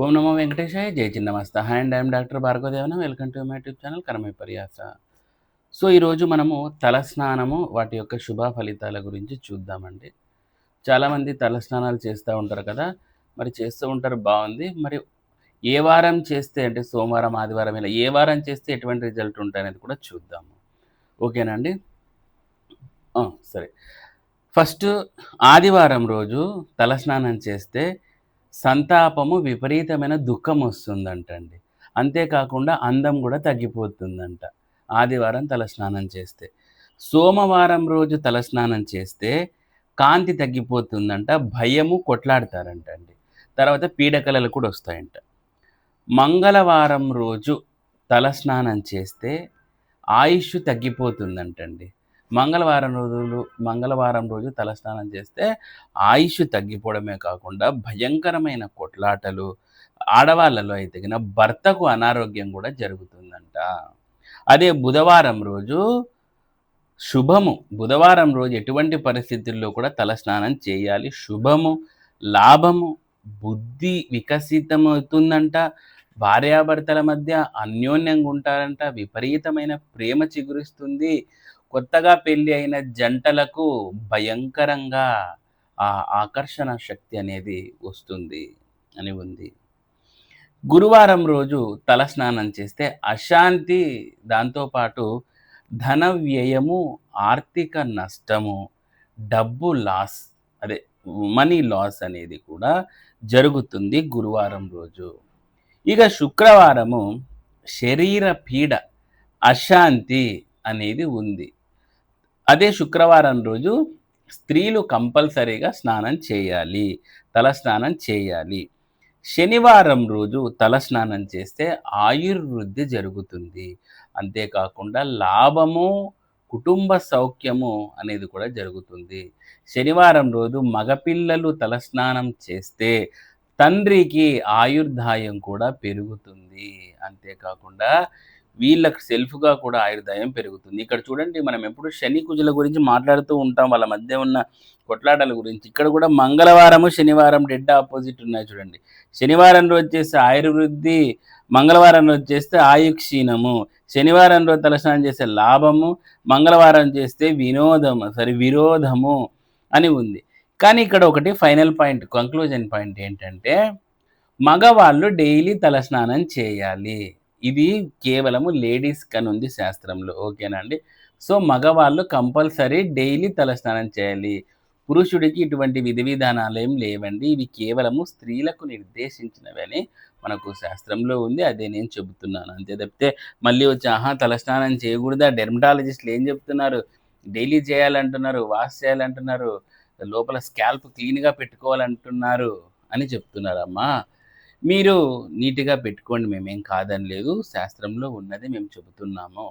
ఓం నమో వెంకటేశాయ. జై Chinnamasta. Hi and I'm doctor Bhargavadevana. Welcome to my YouTube channel కరమై పర్యాస సో ఈరోజు మనము తలస్నానము వాటి యొక్క శుభ ఫలితాల గురించి చూద్దామండి. చాలామంది తలస్నానాలు చేస్తూ ఉంటారు కదా. మరి చేస్తూ ఉంటారు బాగుంది. మరి ఏ వారం చేస్తే అంటే సోమవారం ఆదివారం ఇలా ఏ వారం చేస్తే ఎటువంటి రిజల్ట్ ఉంటాయనేది కూడా చూద్దాము. ఓకేనండి సరే. ఫస్ట్ ఆదివారం రోజు తలస్నానం చేస్తే సంతాపము విపరీతమైన దుఃఖం వస్తుందంటండి. అంతేకాకుండా అందం కూడా తగ్గిపోతుందంట. ఆదివారం తలస్నానం చేస్తే. సోమవారం రోజు తలస్నానం చేస్తే కాంతి తగ్గిపోతుందంట భయము కొట్లాడతారంట అండి తర్వాత పీడకలలు కూడా వస్తాయంట. మంగళవారం రోజు తలస్నానం చేస్తే ఆయుష్ తగ్గిపోతుందంటండి. మంగళవారం రోజులు మంగళవారం రోజు తలస్నానం చేస్తే ఆయుష్ తగ్గిపోవడమే కాకుండా భయంకరమైన కొట్లాటలు ఆడవాళ్ళలో అయితే గిన భర్తకు అనారోగ్యం కూడా జరుగుతుందంట. అదే బుధవారం రోజు శుభము బుధవారం రోజు ఎటువంటి పరిస్థితుల్లో కూడా తలస్నానం చేయాలి? శుభము లాభము బుద్ధి వికసితమవుతుందంట. భార్యాభర్తల మధ్య అన్యోన్యంగా ఉంటారంట విపరీతమైన ప్రేమ చిగురిస్తుంది. కొత్తగా పెళ్ళి అయిన జంటలకు భయంకరంగా ఆ ఆకర్షణ శక్తి అనేది వస్తుంది అని ఉంది. గురువారం రోజు తలస్నానం చేస్తే అశాంతి దాంతోపాటు ధన వ్యయము ఆర్థిక నష్టము డబ్బు లాస్ అదే మనీ లాస్ అనేది కూడా జరుగుతుంది గురువారం రోజు. ఇక శుక్రవారము శరీర పీడ అశాంతి అనేది ఉంది. అదే శుక్రవారం రోజు స్త్రీలు కంపల్సరీగా స్నానం చేయాలి తల స్నానం చేయాలి. శనివారం రోజు తల స్నానం చేస్తే ఆయుర్వృద్ధి జరుగుతుంది. అంతేకాకుండా లాభము కుటుంబ సౌఖ్యము అనేది కూడా జరుగుతుంది. శనివారం రోజు మగపిల్లలు తలస్నానం చేస్తే తండ్రికి ఆయుర్దాయం కూడా పెరుగుతుంది. అంతేకాకుండా వీళ్ళకి సెల్ఫ్గా కూడా ఆయుర్దాయం పెరుగుతుంది. ఇక్కడ చూడండి మనం ఎప్పుడు శని కుజుల గురించి మాట్లాడుతూ ఉంటాం. వాళ్ళ మధ్య ఉన్న కొట్లాటల గురించి. ఇక్కడ కూడా మంగళవారము శనివారం డెడ్ ఆపోజిట్ ఉన్నాయి చూడండి. శనివారం రోజు చేస్తే ఆయుర్వృద్ధి మంగళవారం రోజు చేస్తే ఆయుక్షీణము. శనివారం రోజు తలస్నానం చేసే లాభము మంగళవారం చేస్తే వినోదము సరే విరోధము అని ఉంది. కానీ ఇక్కడ ఒకటి ఫైనల్ పాయింట్ కంక్లూజన్ పాయింట్ ఏంటంటే మగవాళ్ళు డైలీ తలస్నానం చేయాలి. ఇది కేవలము లేడీస్ కని ఉంది శాస్త్రంలో ఓకేనండి సో మగవాళ్ళు కంపల్సరీ డైలీ తలస్నానం చేయాలి. పురుషుడికి ఇటువంటి విధి విధానాలు ఏం లేవండి. ఇవి కేవలము స్త్రీలకు నిర్దేశించినవని మనకు శాస్త్రంలో ఉంది. అదే నేను చెబుతున్నాను. అంతే తప్పితే మళ్ళీ వచ్చి ఆహా తలస్నానం చేయకూడదా? డెర్మటాలజిస్టులు ఏం చెప్తున్నారు? డైలీ చేయాలంటున్నారు వాష్ చేయాలంటున్నారు. లోపల స్కాల్ప్ క్లీన్గా పెట్టుకోవాలంటున్నారు అని చెప్తున్నారమ్మా. మీరు నీట్గా పెట్టుకోండి మేమేం కాదని లేదు. శాస్త్రంలో ఉన్నది మేము చెబుతున్నాము.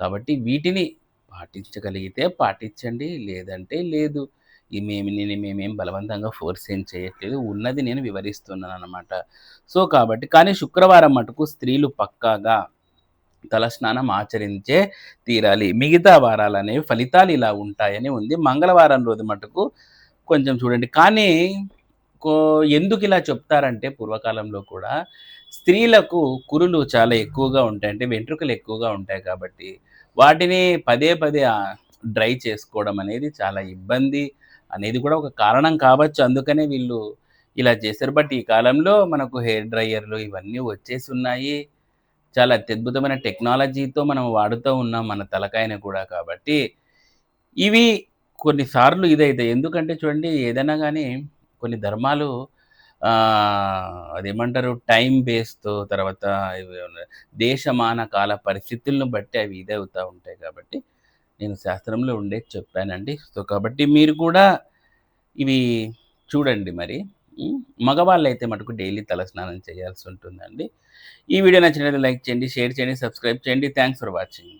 కాబట్టి వీటిని పాటించగలిగితే పాటించండి లేదంటే లేదు. ఈ మేము నేను మేమేం బలవంతంగా ఫోర్స్ ఏం చేయట్లేదు. ఉన్నది నేను వివరిస్తున్నాను అనమాట సో కాబట్టి కానీ శుక్రవారం మటుకు స్త్రీలు పక్కాగా తలస్నానం ఆచరించే తీరాలి. మిగతా వారాలు అనేవి ఫలితాలు ఇలా ఉంటాయని ఉంది. మంగళవారం రోజు మటుకు కొంచెం చూడండి. కానీ కో ఎందుకు ఇలా చెప్తారంటే పూర్వకాలంలో కూడా స్త్రీలకు కురులు చాలా ఎక్కువగా ఉంటాయి. అంటే వెంట్రుకలు ఎక్కువగా ఉంటాయి కాబట్టి వాటిని పదే పదే డ్రై చేసుకోవడం అనేది చాలా ఇబ్బంది అనేది కూడా ఒక కారణం కావచ్చు. అందుకనే వీళ్ళు ఇలా చేశారు. బట్ ఈ కాలంలో మనకు హెయిర్ డ్రైయర్లు ఇవన్నీ వచ్చేసి ఉన్నాయి. చాలా అత్యద్భుతమైన టెక్నాలజీతో మనం వాడుతూ ఉన్నాం మన తలకాయని కూడా కాబట్టి ఇవి కొన్నిసార్లు ఇదైతే ఎందుకంటే చూడండి ఏదైనా కానీ కొన్ని ధర్మాలు అదేమంటారు టైం బేస్తో తర్వాత దేశమాన కాల పరిస్థితులను బట్టి అవి ఇదవుతూ ఉంటాయి కాబట్టి నేను శాస్త్రంలో ఉండే చెప్పానండి. సో కాబట్టి మీరు కూడా ఇవి చూడండి మరి. మగవాళ్ళు అయితే మటుకు డైలీ తలస్నానం చేయాల్సి ఉంటుందండి. ఈ వీడియో నచ్చినట్లయితే లైక్ చేయండి షేర్ చేయండి సబ్స్క్రైబ్ చేయండి. Thanks for watching.